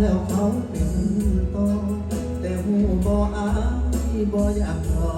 แล้วเขาเป็นต่อแต่หูบ่อายบ่อยากทอ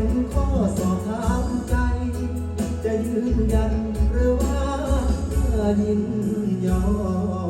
็นข้อสอบถามใจ จะยืนยันหรือว่ายินยอม